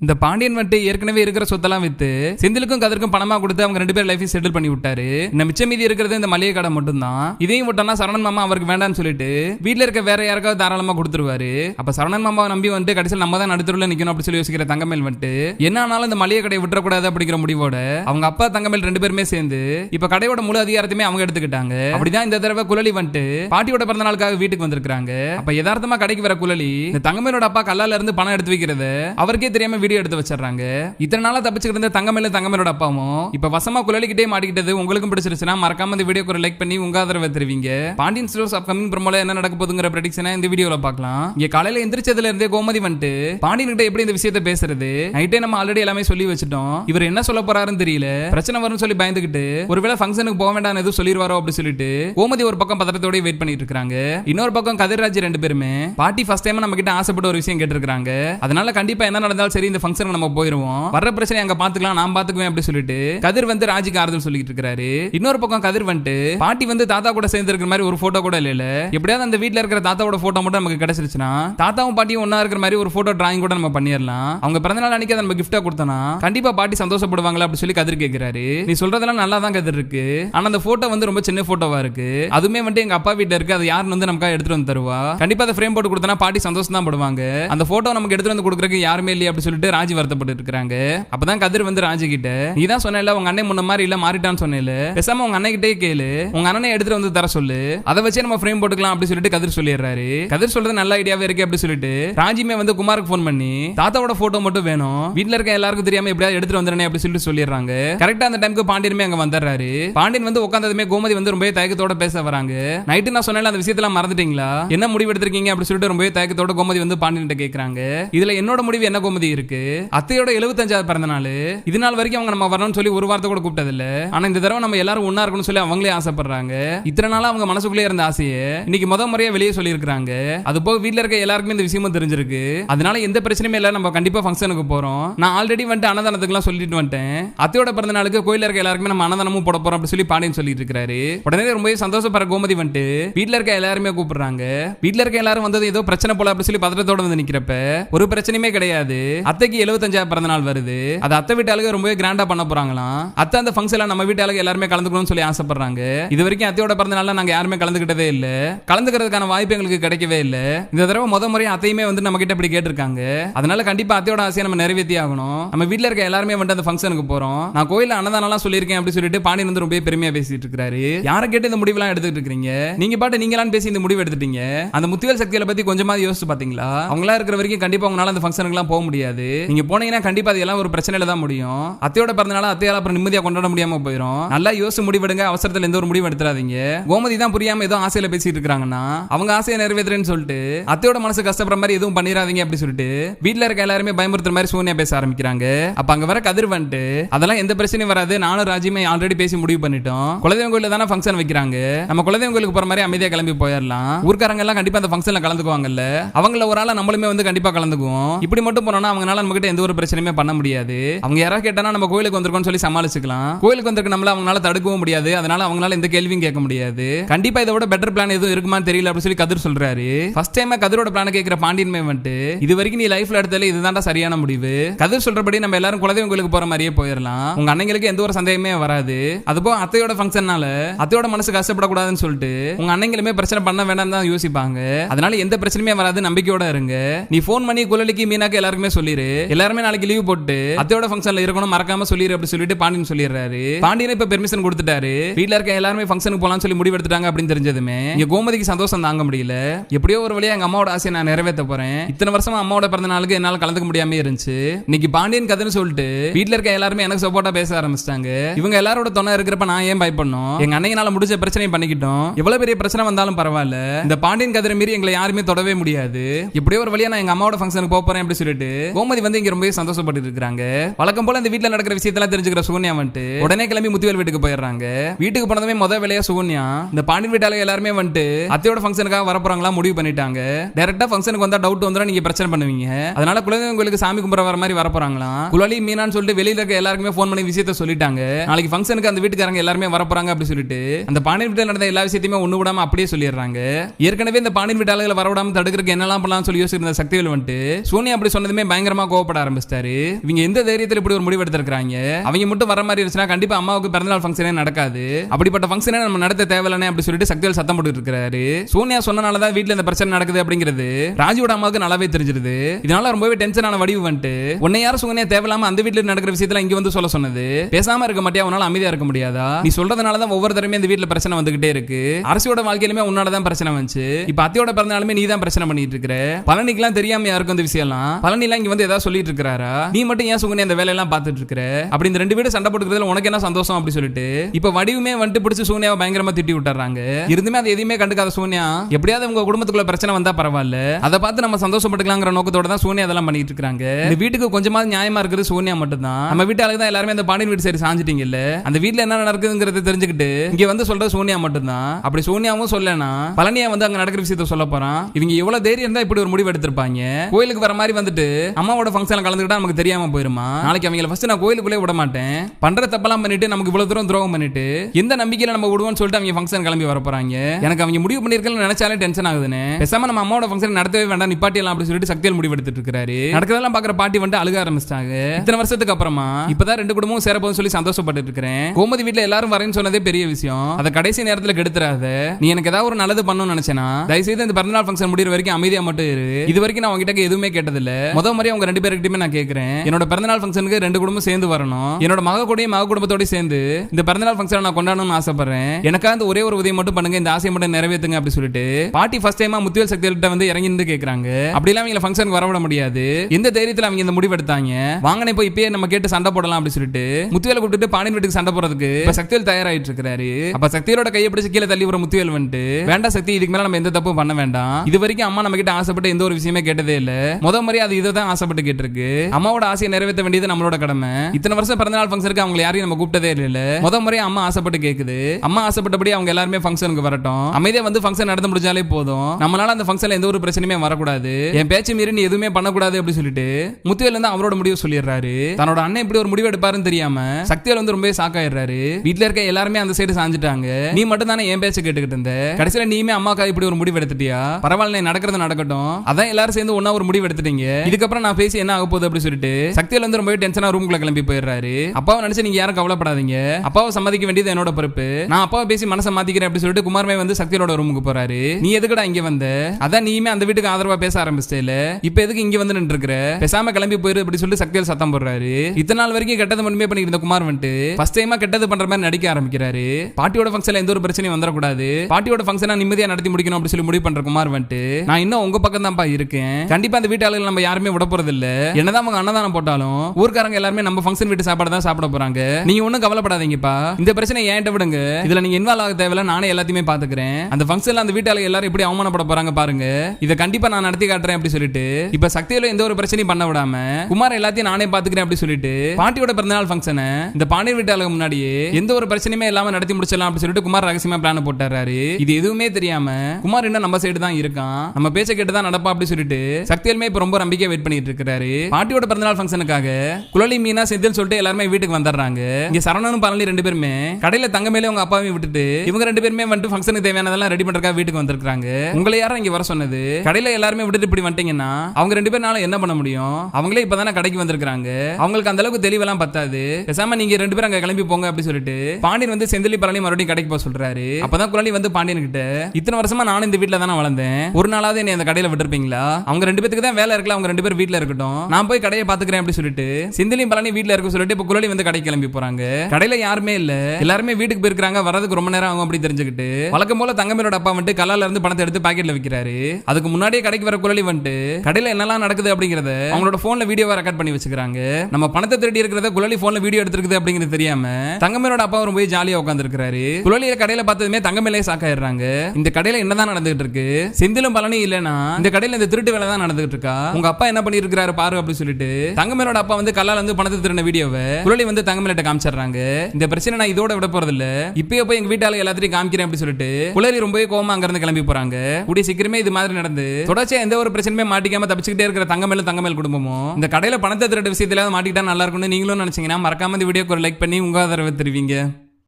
இந்த பாண்டியன் வந்துட்டு ஏற்கனவே இருக்கிற சொத்தெல்லாம் வித்து செந்திலுக்கும் கதருக்கும் பணமா கொடுத்து அவங்க ரெண்டு பேரும் லைஃபையும் செட்டில் பண்ணி விட்டாரு. இந்த மிச்சம் மீதி இருக்கிறது இந்த மளிகை கடை மட்டும்தான். இதையும் விட்டோம்னா சரணன் மாமா அவருக்கு வேண்டாம்னு சொல்லிட்டு வீட்டுல இருக்க வேற யாருக்காவது தாராளமா கொடுத்துருவாரு. அப்ப சரணன் மாமாவை நம்பி வந்துட்டு கடைசியில் நம்ம தான் நடுத்தருல நிக்கணும் அப்படி சொல்லி யோசிக்கிற தங்கமேல் வந்துட்டு என்ன ஆனாலும் இந்த மளிகை கடையை விட்டுறக்கூடாது அப்படிங்கிற முடிவோட அவங்க அப்பா தங்கமேல் ரெண்டு பேருமே சேர்ந்து இப்ப கடையோட முழு அதிகாரத்தையுமே அவங்க எடுத்துக்கிட்டாங்க. அப்படிதான் இந்த தடவை குழலி வந்துட்டு பாட்டியோட பிறந்த நாளுக்காக வீட்டுக்கு வந்திருக்காங்க அப்ப யதார்த்தமா கடைக்கு வர குழலி இந்த தங்கமேலோட அப்பா கல்லால இருந்து பணம் எடுத்து வைக்கிறத அவருக்கே தெரியாம வீடியோ எடுத்து வச்சிடறாங்க. இத்தனை நாளா தப்பிச்சுக்கிட்டு இருந்த தங்கமேல தங்கமேலோட அப்பாவும் இப்ப வசமா குழலிக்கிட்டே மாட்டிக்கிட்டது உங்களுக்கும் பிடிச்சிருச்சுன்னா மறக்காம இந்த வீடியோக்கு ஒரு லைக் பண்ணி உங்க ஆதரவை தெரிவிங்க. பாண்டியன் ஸ்டோர்ஸ் அப்கமிங் ப்ரோமோல என்ன நடக்க போதுங்கிற ப்ரெடிக்ஷனை இந்த வீடியோல பார்க்கலாம். இங்க காலையில எந்திரிச்சதுல இருந்தே கோமதி வந்துட்டு பாண்டியன் கிட்ட எப்படி இந்த விஷயத்தை பேசுறது? நைட்டே நம்ம ஆல்ரெடி எல்லாமே சொல்லி வச்சுட்டோம். இவர் என்ன சொல்ல போறாருன்னு தெரியல. பிரச்சனை வரும்னு சொல்லி பயந்துகிட்டு ஒருவேளை ஃபங்க்ஷனுக்கு போக வேண்டாம் எதுவும் சொல்லிடுவாரோ அப்படின்னு சொல்லிட்டு கோமதி ஒரு பக்கம் பதட்டத்தோடய வெயிட் பண்ணிட்டு இருக்காங்க இன்னொரு பக்கம் கதிர்ராஜ் ரெண்டு பேருமே பாட்டி ஃபர்ஸ்ட் டைம் நம்ம கிட்ட ஆசைப்பட்ட ஒரு விஷயம் கேட்டிருக்காங்க அதனால கண்டிப்பா என்ன நடந்தாலும் சரி இந்த ஃபங்க்ஷனுக்கு நம்ம போயிருவோம். வர்ற பிரச்சனை அங்க பாத்துக்கலாம் நான் பாத்துக்குவேன் அப்படி சொல்லிட்டு கதிர் வந்து ராஜிக்கு ஆறுதல் சொல்லிட்டு இருக்காரு. இன்னொரு பக்கம் கதிர் வந்துட்டு பாட்டி வந்து தாத்தா கூட சேர்ந்து இருக்கிற மாதிரி ஒரு போட்டோ கூட இல்ல எப்படியாவது அந்த வீட்ல இருக்கிற தாத்தாவோட போட்டோ மட்டும் நமக்கு கிடைச்சிருச்சுன்னா தாத்தாவும் பாட்டியும் ஒன்னா இருக்கிற மாதிரி ஒரு போட்டோ டிராயிங் கூட நம்ம பண்ணிடலாம். அவங்க பிறந்த நாள் அன்னைக்கு நம்ம கிஃப்டா கொடுத்தனா கண்டிப்பா பாட்டி சந்தோஷப்படுவாங்களா அப்படி சொல்லி கதிர் கேட்கிறாரு நீ சொல்றதெல்லாம் நல்லா தான் கதிர் இருக்கு. ஆனா அந்த போட்டோ வந்து ரொம்ப சின்ன போட்டோவா இருக்கு. அதுவுமே வந்துட்டு எங்க அப்பா வீட்டுல இருக்கு அது யாருன்னு வந்து நமக்காக எடுத்துட்டு வந்து தருவா? கண்டிப்பா அதை ஃப்ரேம் போட்டு கொடுத்தனா பாட்டி சந்தோஷம் தான் படுவாங்க. அந்த போட்டோ நமக்கு எடுத்துட்டு வந்து கொடுக்குறதுக்கு யாருமே இல்லையா அப்படி சொல்லிட்டு ராஜி வருத்தப்பட்டு இருக்காங்க அப்பதான் கதிர் வந்து ராஜி கிட்ட நீ தான் சொன்ன உங்க அண்ணன் முன்ன மாதிரி இல்ல மாறிட்டான்னு சொன்னேன் பேசாம உங்க அண்ணன் கிட்டே கேளு. உங்க அண்ணனை எடுத்துட்டு வந்து தர சொல்லு. அதை வச்சே நம்ம ஃப்ரேம் போட்டுக்கலாம் அப்படி சொல்லிட்டு கதிர் சொல்லிடுறாரு. கதிர் சொல்றது நல்ல ஐடியாவே இருக்கு அப்படி சொல்லிட்டு ராஜிமே வந்து குமாருக்கு போன் பண்ணி தாத்தாவோட போட்டோ மட்டும் வேணும். வீட்டுல இருக்க எல்லாருக்கும் தெரியாம எப்படியாவது எடுத்துட்டு வந்துடுறேன் அப்படி சொல்லிட்டு சொல்லிடுறாங்க. கரெக்டா அந்த டைமுக்கு பாண்டியனுமே அங்க வந்துடுறாரு. பாண்டியன் வந்து உட்காந்ததுமே கோமதி வந்து ரொம்ப தயக்கத்தோட பேச வராங்க. நைட்டு நான் சொன்னேன் அந்த விஷயத்தெல்லாம் மறந்துட்டீங்களா? என்ன முடிவு எடுத்திருக்கீங்க? அப்படி சொல்லிட்டு ரொம்ப தயக்கத்தோட கோமதி வந்து பாண்டியன் கேக்குறாங்க. இதுல என்னோட முடிவு என்ன கோமதி இருக்கு? அத்தையோட எழுபத்தஞ்சாவது பிறந்த நாள் இது நாள் வரைக்கும் அவங்க நம்ம வரணும்னு சொல்லி ஒரு வாரத்தை கூட கூப்பிட்டது இல்ல ஆனா இந்த தடவை நம்ம எல்லாரும் ஒன்னா இருக்கணும்னு சொல்லி அவங்களே ஆசைப்படுறாங்க. இத்தனை நாளா அவங்க மனசுக்குள்ளே இருந்த ஆசையை இன்னைக்கு முத முறையா வெளியே சொல்லியிருக்காங்க அது போக வீட்ல இருக்க எல்லாருக்குமே இந்த விஷயமும் தெரிஞ்சிருக்கு. அதனால எந்த பிரச்சனையுமே இல்ல நம்ம கண்டிப்பா ஃபங்க்ஷனுக்கு போறோம். நான் ஆல்ரெடி வந்துட்டு அன்னதானத்துக்குலாம் சொல்லிட்டு வந்துட்டேன். அத்தையோட பிறந்த நாளுக்கு கோயில இருக்க எல்லாருக்குமே நம்ம அன்னதானமும் போட போறோம் அப்படி சொல்லி பாண்டியன் சொல்லிட்டு இருக்காரு உடனே ரொம்பவே சந்தோஷப்படுற கோமதி வந்துட்டு வீட்டுல இருக்க எல்லாருமே கூப்பிடுறாங்க. வீட்டுல இருக்க எல்லாரும் வந்தது ஏதோ பிரச்சனை போல அப்படி சொல்லி பதட்டத்தோட வந்து நிக்கிறப்ப ஒரு பிரச்சனையுமே கிடையாது. அத்தைக்கு எழுபத்தஞ்சாவது பிறந்த நாள் வருது. அது அத்தை வீட்டாளுக்கு அழகு ரொம்பவே கிராண்டா பண்ண போறாங்களாம். அத்தை அந்த ஃபங்க்ஷன்ல நம்ம வீட்டாளுக்கு எல்லாருமே கலந்துக்கணும்னு சொல்லி ஆசைப்படுறாங்க. இது வரைக்கும் அத்தையோட பிறந்த நாள்ல நாங்க யாருமே கலந்துக்கிட்டதே இல்ல. கலந்துக்கிறதுக்கான வாய்ப்பு எங்களுக்கு கிடைக்கவே இல்ல. இந்த தடவை முத முறையும் அத்தையுமே வந்து நம்ம கிட்ட இப்படி கேட்டிருக்காங்க. அதனால கண்டிப்பா அத்தையோட ஆசையை நம்ம நிறைவேற்றி ஆகணும். நம்ம வீட்டுல இருக்க எல்லாருமே வந்து அந்த ஃபங்க்ஷனுக்கு போறோம். நான் கோயில அன்னதானம்லாம் சொல்லியிருக்கேன் அப்படின்னு சொல்லிட்டு பாண்டியன் வந்து ரொம்ப பெருமையா பேசிட்டு இருக்காரு. யாரை கேட்டு இந்த முடிவுலாம் எடுத்துட்டு இருக்கீங்க? நீங்க பாட்டு நீங்களான்னு பேசி இந்த முடிவு எடுத்துட்டீங்க. அந்த முத்துவேல் சக்திகளை பத்தி கொஞ்சமா யோசிச்சு பாத்தீங்களா? அவங்களா இருக்கிற வரைக்கும் கண்டிப்பா உங்களால அந்த ஃபங்க்ஷனுக்குலாம் போக முடியாது. நீங்க போனீங்கன்னா கண்டிப்பா அதெல்லாம் ஒரு பிரச்சனையில தான் முடியும். அத்தையோட பிறந்தனால அத்தையால அப்புறம் நிம்மதியா கொண்டாட முடியாம போயிடும் நல்லா யோசிச்சு முடிவெடுங்க. அவசரத்துல எந்த ஒரு முடிவு எடுத்துறாதீங்க கோமதி தான் புரியாம ஏதோ ஆசையில பேசிட்டு இருக்காங்கன்னா அவங்க ஆசையை நிறைவேற்றுறேன்னு சொல்லிட்டு அத்தையோட மனசு கஷ்டப்படுற மாதிரி எதுவும் பண்ணிடாதீங்க அப்படி சொல்லிட்டு வீட்டுல இருக்க எல்லாருமே பயமுறுத்துற மாதிரி சூனியா பேச ஆரம்பிக்கிறாங்க. அப்ப அங்க வர கதிர் வந்துட்டு அதெல்லாம் எந்த பிரச்சனையும் வராது. நானும் ராஜியுமே ஆல்ரெடி பேசி முடிவு பண்ணிட்டோம். குலதெய்வம் கோயில தானே ஃபங்க்ஷன் வைக்கிறாங்க. நம்ம குலதெய்வம் கோயிலுக்கு போற மாதிரி அமைதியா கிளம்பி போயிடலாம். ஊர்க்காரங்க எல்லாம் கண்டிப்பா அந்த ஃபங்க்ஷன்ல கலந்துக்குவாங்கல்ல. அவங்கள ஒரு ஆளா நம்மளுமே வந்து கண்டிப்பா கலந்துக்குவோம். இப்படி மட்டும் போனோம்னா அவங்களால நம்ம கிட்ட எந்த ஒரு பிரச்சனையுமே பண்ண முடியாது. அவங்க யாராவது கேட்டானா நம்ம கோயிலுக்கு வந்திருக்கோம்னு சொல்லி சமாளிச்சுக்கலாம். கோயிலுக்கு வந்திருக்க நம்மள அவங்களால தடுக்கவும் முடியாது. அதனால அவங்களால எந்த கேள்வியும் கேட்க முடியாது. கண்டிப்பா இதை விட பெட்டர் பிளான் எதுவும் இருக்குமான்னு தெரியல அப்படின்னு சொல்லி கதிர் சொல்றாரு. ஃபர்ஸ்ட் டைம் கதிரோட பிளான் கேட்கிற பாண்டியன் வந்துட்டு இது வரைக்கும் நீ லைஃப்ல எடுத்தாலே இதுதான்டா சரியான முடிவு. கதிர் சொல்றபடி நம்ம எல்லாரும் குலதெய்வம் கோயிலுக்கு போற மாதிரியே போயிடலாம். உங்க அண்ணங்களுக்கு எந்த ஒரு சந்தேகமே வராது. அதுபோக அத்தையோட ஃபங்க்ஷன்னால அத்தையோட மனசு கஷ்டப்படக்கூடாதுன்னு சொல்லிட்டு உங்க அண்ணங்களுமே பிரச்சனை பண்ண வேண்டாம் தான் யோசிப்பாங்க. அதனால எந்த பிரச்சனையுமே வராது நம்பிக்கையோட இருங்க. நீ ஃபோன் பண்ணி குழலிக்கு மீனாக்கு எல்லாருக்குமே சொல்லிரு. எல்லாருமே நாளைக்கு லீவ் போட்டு அத்தையோட ஃபங்க்ஷன்ல இருக்கணும் மறக்காம சொல்லிடு அப்படி சொல்லிட்டு பாண்டியன் சொல்லிடுறாரு. பாண்டியன் இப்ப பெர்மிஷன் கொடுத்துட்டாரு. வீட்டுல இருக்க எல்லாருமே ஃபங்க்ஷனுக்கு போலாம்னு சொல்லி முடிவு எடுத்துட்டாங்க அப்படின்னு தெரிஞ்சதுமே இங்க கோமதிக்கு சந்தோஷம் தாங்க முடியல. எப்படியோ ஒரு வழியா எங்க அம்மாவோட ஆசையை நான் நிறைவேற்ற போறேன். இத்தனை வருஷமா அம்மாவோட பிறந்த நாளுக்கு என்னால கலந்துக்க முடியாம இருந்துச்சு. இன்னைக்கு பாண்டியன் கதைன்னு சொல்லிட்டு வீட்டுல இருக்க எல்லாருமே எனக்கு சப்போர்ட்டா பேச ஆரம்பிச்சிட்டாங்க. இவங்க எல்லாரோட துணை இருக்கிறப்ப நான் ஏன் பயப்படணும்? எங்க அன்னையினால முடிச்ச பிரச்சனையை பண்ணிக்கிட்டோம். எவ்வளவு பெரிய பிரச்சனை வந்தாலும் பரவாயில்ல. இந்த பாண்டியன் கதிரை மீறி எங்களை யாருமே தொடவே முடியாது. எப்படியோ ஒரு வழியா நான் எங்க அம்மாவோட ஃபங்க்ஷனுக்கு போறேன் அப்படி சொல்லிட்டு கோமதி வந்து இங்க ரொம்பவே சந்தோஷப்பட்டு இருக்காங்க வழக்கம் போல இந்த வீட்டுல நடக்கிற விஷயத்தெல்லாம் தெரிஞ்சுக்கிற சுகன்யா வந்துட்டு உடனே கிளம்பி முத்துவேல் வீட்டுக்கு போயிடுறாங்க. வீட்டுக்கு போனதுமே முதல் வேலையா சுகன்யா. இந்த பாண்டியன் வீட்டால எல்லாருமே வந்துட்டு அத்தையோட ஃபங்க்ஷனுக்காக வரப்போறாங்களா முடிவு பண்ணிட்டாங்க. டேரக்டா ஃபங்க்ஷனுக்கு வந்தா டவுட் வந்துடும் நீங்க பிரச்சனை பண்ணுவீங்க. அதனால குழந்தைங்க உங்களுக்கு சாமி கும்பிட வர மாதிரி வர குழலி மீனான்னு சொல்லிட்டு வெளியில இருக்க எல்லாருக்குமே ஃபோன் பண்ணி விஷயத்த சொல்லிட்டாங்க. நாளைக்கு ஃபங்க்ஷனுக்கு அந்த வீட்டுக்காரங்க எல்லாருமே வரப்போறாங்க அப்படி சொல்லிட்டு அந்த பாண்டியன் வீட்டில் நடந்த எல்லா விஷயத்தையுமே ஒண்ணு விடாம அப்படியே சொல்லிடுறாங்க. ஏற்கனவே இந்த பாண்டியன் வீட்டாளர்களை வர விடாம தடுக்கிறதுக்கு என்னெல்லாம் பண்ணலாம் சொல்லி யோசிச்சிருந்த சக்திவேல் வந்துட்டு சோனியா அப்படி சொன்னதுமே பயங்கரமா பயங்கரமா கோவப்பட ஆரம்பிச்சிட்டாரு. இவங்க எந்த தைரியத்துல இப்படி ஒரு முடிவு எடுத்திருக்காங்க அவங்க மட்டும் வர மாதிரி இருந்துச்சுன்னா கண்டிப்பா அம்மாவுக்கு பிறந்தநாள் ஃபங்க்ஷனே நடக்காது. அப்படிப்பட்ட ஃபங்க்ஷனே நம்ம நடத்த தேவையில்லை அப்படி சொல்லிட்டு சக்திவேல் சத்தம் போட்டு இருக்காரு சோனியா சொன்னனால தான் இந்த பிரச்சனை நடக்குது அப்படிங்கிறது ராஜுவோட அம்மாவுக்கு நல்லாவே தெரிஞ்சிருது. இதனால ரொம்பவே டென்ஷனான வடிவு வந்துட்டு உன்னை யாரும் சுகன்யா தேவையில்லாம அந்த வீட்டுல நடக்கிற விஷயத்துல இங்க வந்து சொல்ல சொன்னது. பேசாம இருக்க மாட்டியா? உன்னால அமைதியா இருக்க முடியாதா? நீ சொல்றதுனால தான் ஒவ்வொரு தடவையும் இந்த வீட்ல பிரச்சனை வந்துகிட்டே இருக்கு. அரசியோட வாழ்க்கையிலுமே உன்னால தான் பிரச்சனை வந்துச்சு. இப்ப அத்தையோட பிறந்தநாளுமே நீ தான் பிரச்சனை பண்ணிட்டு இருக்கிற. பழனிக்கெல்லாம் தெரியாம யாருக்கும் இந்த எல்லாம் பழனி எல்லாம் இங்க வந்து ஏதாவது சொல்லிட்டு இருக்கிறாரா? நீ மட்டும் ஏன் சுகன்யா அந்த வேலையெல்லாம் பார்த்துட்டு இருக்கிற? அப்படி இந்த ரெண்டு பேரும் சண்டை போட்டுக்கிறதுல உனக்கு என்ன சந்தோஷம் அப்படி சொல்லிட்டு? இப்ப வடிவுமே வந்துட்டு பிடிச்சி சூனியாவை பயங்கரமா திட்டி விட்டுறாங்க. இருந்துமே அதை எதையுமே கண்டுக்காத சூனியா எப்படியாவது உங்க குடும்பத்துக்குள்ள பிரச்சனை வந்தா பரவாயில்ல. அதை பார்த்து நம்ம சந்தோஷப்பட்டுக்கலாங்கிற நோக்கத்தோட தான் சூனியா அதெல்லாம் பண்ணிட்டு இருக்காங்க இந்த வீட்டுக்கு கொஞ்சமா நியாயமா இருக்கிறது சூனியா மட்டும் தான் நம்ம வீட்டாளுக்கு தான் எல்லாருமே அந்த பாண்டியன் வீடு சரி சாஞ்சிட்டீங்கல்ல? அந்த வீட்டுல என்ன நடக்குதுங்கிறத தெரிஞ்சுக்கிட்டு இங்க வந்து சொல்ற சூனியா மட்டும் தான் அப்படி சூனியாவும் சொல்லனா பழனியா வந்து அங்க நடக்கிற விஷயத்த சொல்ல போறான். இவங்க எவ்வளவு தைரியம் இருந்தா இப்படி ஒரு முடிவு எடுத்திருப்பாங்க. கோயிலுக்கு வர மாதிரி வந்துட்டு அம்மாவோட ஃபங்க்ஷன்ல கலந்துக்கிட்டா நமக்கு தெரியாம போயிருமா? நாளைக்கு அவங்கள ஃபர்ஸ்ட் நான் கோயிலுக்குள்ளே விட மாட்டேன். பண்ற தப்பெல்லாம் பண்ணிட்டு நமக்கு இவ்வளவு தூரம் துரோகம் பண்ணிட்டு எந்த நம்பிக்கையில நம்ம விடுவோம்னு சொல்லிட்டு அவங்க ஃபங்க்ஷன் கிளம்பி வர போறாங்க எனக்கு அவங்க முடிவு பண்ணிருக்கல நினைச்சாலே டென்ஷன் ஆகுதுன்னு. பேசாம நம்ம அம்மாவோட ஃபங்க்ஷன் நடத்தவே வேண்டாம் நிப்பாட்டியலாம் அப்படி சொல்லிட்டு சக்தியில் முடிவு எடுத்துட்டு இருக்காரு. நடக்கிறதெல்லாம் பாக்குற பாட்டி வந்து அழுக ஆரம்பிச்சிட்டாங்க. இத்தனை வருஷத்துக்கு அப்புறமா இப்பதான் ரெண்டு குடும்பமும் சேர போதும் சொல்லி சந்தோஷப்பட்டு இருக்கிறேன். கோமதி வீட்டுல எல்லாரும் வரேன்னு சொன்னதே பெரிய விஷயம். அதை கடைசி நேரத்துல கெடுத்துறாத. நீ எனக்கு ஏதாவது ஒரு நல்லது பண்ணணும்னு நினைச்சேனா தயவுசெய்து இந்த பிறந்தநாள் ஃபங்க்ஷன் முடிகிற வரைக்கும் அமைதியா மட்டும் இரு. இது வரைக்கும் நான் உங்ககிட்ட எதுவுமே கேட்டதில்லை. முத மாதிரி அவங்க ரெண்டு பேருக்கிட்டயுமே நான் கேட்கிறேன் என்னோட பிறந்தநாள் ஃபங்க்ஷனுக்கு ரெண்டு குடும்பம் சேர்ந்து வரணும். என்னோட மக கூடயும் மக குடும்பத்தோட சேர்ந்து இந்த பிறந்தநாள் ஃபங்க்ஷனை நான் கொண்டாடணும்னு ஆசைப்படுறேன். எனக்காக அந்த ஒரே ஒரு உதவி மட்டும் பண்ணுங்க. இந்த ஆசையை மட்டும் நிறைவேற்றுங்க அப்படி சொல்லிட்டு பாட்டி ஃபர்ஸ்ட் டைமா முத்துவேல் சக்திகிட்ட வந்து இறங்கி இருந்து கேட்கறாங்க அப்படிலாம் அவங்க ஃபங்க்ஷனுக்கு வரவிட முடியாது. எந்த தைரியத்தில் அவங்க இந்த முடிவு எடுத்தாங்க வாங்கினே போய் இப்பயே நம்ம கேட்டு சண்டை போடலாம் அப்படி சொல்லிட்டு முத்துவேலை கூப்பிட்டு பாண்டியன் வீட்டுக்கு சண்டை போறதுக்கு இப்ப சக்திவேல் தயாராயிட்டு இருக்காரு அப்ப சக்தியோட கையை பிடிச்சு கீழே தள்ளி வர முத்துவேல் வந்துட்டு வேண்டாம் சக்தி இதுக்கு மேல நம்ம எந்த தப்பும் பண்ண வேண்டாம். இது வரைக்கும் அம்மா நம்ம கிட்ட ஆசைப்பட்டு எந்த ஒரு விஷயமே கேட்டதே இல்ல. முத மாதிரி அது இதை தான் ஆசைப்பட்டு கேட்டிருக்கு. அம்மாவோட ஆசையை நிறைவேற்ற வேண்டியது நம்மளோட கடமை. இத்தனை வருஷம் பிறந்தநாள் ஃபங்க்ஷனுக்கு அவங்க யாரையும் நம்ம கூப்பிட்டதே இல்ல முத முறையே அம்மா ஆசைப்பட்டு கேக்குது. அம்மா ஆசைப்பட்டபடி அவங்க எல்லாருமே ஃபங்க்ஷனுக்கு வரட்டும். அமைதியா வந்து ஃபங்க்ஷன் நடந்து முடிஞ்சாலே போதும். நம்மளால அந்த ஃபங்க்ஷன்ல எந்த ஒரு பிரச்சனையுமே வரக்கூடாது. என் பேச்சு மீறி நீ எதுவுமே பண்ணக்கூடாது அப்படின்னு சொல்லிட்டு முத்துவேல் வந்து அவரோட முடிவு சொல்லிடுறாரு. தன்னோட அண்ணன் இப்படி ஒரு முடிவு எடுப்பாருன்னு தெரியாம சக்திவேல் வந்து ரொம்பவே சாக்காயிடுறாரு வீட்டுல இருக்க எல்லாருமே அந்த சைடு சாஞ்சிட்டாங்க. நீ மட்டும் தானே என் பேச்ச கேட்டுக்கிட்டு இருந்த? கடைசியில நீயுமே அம்மாக்கா இப்படி ஒரு முடிவு எடுத்துட்டியா? பரவாயில்ல நடக்கிறது நடக்கட்டும். அதான் எல்லாரும் சேர்ந்து ஒன்னா ஒரு முடிவு எடுத்துட்டீங்க. இதுக்கப்புறம் நான் பேசி என்ன ஆக போகுது அப்படின்னு சொல்லிட்டு சக்தியில வந்து ரொம்ப டென்ஷனா ரூம்ல கிளம்பி போயிடுறாரு. அப்பாவை நினைச்சு நீங்க யாரும் கவலைப்படாதீங்க. அப்பாவை சம்மதிக்க வேண்டியது என்னோட பொறுப்பு. நான் அப்பாவை பேசி மனசை மாத்திக்கிறேன் அப்படின்னு சொல்லிட்டு குமார்மே வந்து சக்தியோட ரூமுக்கு போறாரு. நீ எதுக்கடா இங்க வந்த? அதான் நீயுமே அந்த வீட்டுக்கு ஆதரவா பேச ஆரம்பிச்சிட்டே இப்ப எதுக்கு இங்க வந்து நின்று இருக்கிற பேசாம கிளம்பி போயிரு அப்படி சொல்லிட்டு சக்தியில் சத்தம் போடுறாரு. இத்தனை நாள் வரைக்கும் கெட்டது மட்டுமே பண்ணிட்டு இருந்த குமார் வந்துட்டு ஃபர்ஸ்ட் டைமா கெட்டது பண்ற மாதிரி நடிக்க ஆரம்பிக்கிறாரு. பாட்டியோட ஃபங்க்ஷன்ல எந்த ஒரு பிரச்சனையும் வந்துடக்கூடாது. பாட்டியோட ஃபங்க்ஷனா நிம்மதியா நடத்தி முடிக்கணும் அப்படின்னு சொல்லி முடிவு பண்ற குமார் வந்துட்டு நான் இன்னும் உங்க பக்கம் தான்ப்பா இருக்கேன். கண்டிப்பா அந்த வீட்டாளர்கள் நம்ம யாருமே விட போறது இல்ல என்னதான் அவங்க அன்னதானம் போட்டாலும் ஊர்க்காரங்க எல்லாருமே நம்ம ஃபங்க்ஷன் வீட்டு சாப்பாடு தான் சாப்பிட போறாங்க. நீங்க ஒன்னும் கவலைப்படாதீங்கப்பா. இந்த பிரச்சனை ஏன்ட்ட விடுங்க. இதுல நீங்க இன்வால்வ் ஆக தேவையில்ல நானே எல்லாத்தையுமே பாத்துக்கிறேன். அந்த ஃபங்க்ஷன்ல அந்த வீட்டால எல்லாரும் எப்படி அவமானப்பட போறாங்க பாருங்க. இதை கண்டிப்பா நான் நடத்தி காட்டுறேன் அப்படி சொல்லிட்டு இப்ப சக்தியில எந்த ஒரு பிரச்சனையும் பண்ண விடாம குமார் எல்லாத்தையும் நானே பாத்துக்கிறேன் அப்படி சொல்லிட்டு பாட்டியோட பிறந்தநாள் ஃபங்க்ஷனை இந்த பாண்டியர் வீட்டாளுக்கு முன்னாடியே எந்த ஒரு பிரச்சனையுமே இல்லாம நடத்தி முடிச்சிடலாம் அப்படி சொல்லிட்டு குமார் ரகசியமா பிளான் போட்டாரு இது எதுவுமே தெரியாம குமார் இன்னும் நம்ம சைடு தான் இருக்கான். நம்ம பேச கேட்டு தான் நடப்பா அப்படி சொல்லிட்டு சக்தியிலுமே இப்ப ரொம்ப நம்பிக்கை வெயிட் பண்ணிட்டு இருக்காரு பாட்டியோட பிறந்தநாள் ஃபங்க்ஷனுக்காக குழலி மீனா செந்தில் சொல்லிட்டு எல்லாருமே வீட்டுக்கு வந்துடுறாங்க. இங்க சரவணனும் பழனி ரெண்டு பேருமே கடையில தங்க மேலே உங்க அப்பாவையும் விட்டுட்டு இவங்க ரெண்டு பேருமே வந்துட்டு ஃபங்க்ஷனுக்கு தேவையானதெல்லாம் ரெடி பண்றதுக்காக வீட்டுக்கு வந்திருக்காங்க உங்களை யாரும் இங்க வர சொன்னது? கடையில எல்லாருமே விட்டுட்டு இப்படி வந்துட்டீங்கன்னா அவங்க ரெண்டு பேர்னால என்ன பண்ண முடியும்? அவங்களே இப்பதானே கடைக்கு வந்திருக்காங்க அவங்களுக்கு அந்த அளவுக்கு தெளிவெல்லாம் பத்தாது. பேசாம நீங்க ரெண்டு பேரும் அங்க கிளம்பி போங்க அப்படின்னு சொல்லிட்டு பாண்டியன் வந்து செந்திலி பழனி மறுபடியும் கடைக்கு போக சொல்றாரு. அப்பதான் குழலி வந்து பாண்டியன் கிட்ட இத்தனை வருஷமா நானும் இந்த வீட்டுல தானே வளர்ந்தேன்? ஒரு நாளாவது என்னை அந்த கடையில விட்டுருப்பீங்களா? அவங்க ரெண்டு பேத்துக்கு தான் வேலை இருக்கலாம் அவங்க ரெண்டு பேர் வீட்ல இருக்கட்டும். நான் போய் கடையை பாத்துக்கிறேன் அப்படி சொல்லிட்டு செந்திலியும் பழனி வீட்டுல இருக்க சொல்லிட்டு இப்ப குழலி வந்து கடைக்கு கிளம்பி போறாங்க. கடையில யாருமே இல்ல. எல்லாருமே வீட்டுக்கு போயிருக்காங்க வரதுக்கு ரொம்ப நேரம் ஆகும் அப்படி தெரிஞ்சுக்கிட்டு. வழக்கம் போல தங்கமேலோட அப்பா வந்துட்டு கல்லால இருந்து பணத்தை எடுத்து பாக்கெட்ல வைக்கிறாரு. அதுக்கு முன்னாடியே கடைக்கு வர குழலி வந்துட்டு கடையில என்னெல்லாம் நடக்குது அப்படிங்கறத அவங்களோட போன்ல வீடியோவை ரெக்கார்ட் பண்ணி வச்சுக்கிறாங்க. நம்ம பணத்தை திருடி இருக்கிறத குழலி போன்ல வீடியோ எடுத்திருக்குது அப்படிங்கிறது தெரியாம தங்கமேலோட அப்பா ரொம்ப ஜாலியா உட்கார்ந்து இருக்காரு குழலிய கடையில பார்த்ததுமே தங்கமேலே சாக்காயிடுறாங்க இந்த கடையில என்னதான் நடந்துகிட்டு இருக்கு? செந்திலும் பழனி இல்லனா இந்த கடையில இந்த திருட்டு வேலை தான் நடந்துகிட்டு இருக்கா? உங்க அப்பா என்ன பண்ணிட்டு இருக்காரு பாரு அப்படின்னு சொல்லிட்டு தங்கமேலோட அப்பா வந்து கல்லால வந்து பணத்தை திருன வீடியோவை குரலி வந்து தங்கமேலிட்ட காமிச்சிடுறாங்க. இந்த பிரச்சனை நான் இதோட விட போறது இல்ல இப்பயே போய் எங்க வீட்டால எல்லாத்தையும் காமிக்கிறேன் அப்படின்னு சொல்லிட்டு குளறி ரொம்பவே கோவமா அங்க இருந்து கிளம்பி போறாங்க. கூடிய சீக்கிரமே இது மாதிரி நடந்து தொடர்ச்சியா எந்த ஒரு பிரச்சனையுமே மாட்டிக்காம தப்பிச்சுக்கிட்டே இருக்கிற தங்கமேல தங்கமேல் குடும்பமும் இந்த கடையில பணத்தை திருட்டு விஷயத்துல மாட்டிக்கிட்டா நல்லா இருக்கும்னு நீங்களும் நினைச்சீங்கன்னா மறக்காம இந்த வீடியோக்கு ஒரு லைக் பண்ணி உங்க ஆதரவை தெரிவிங்க.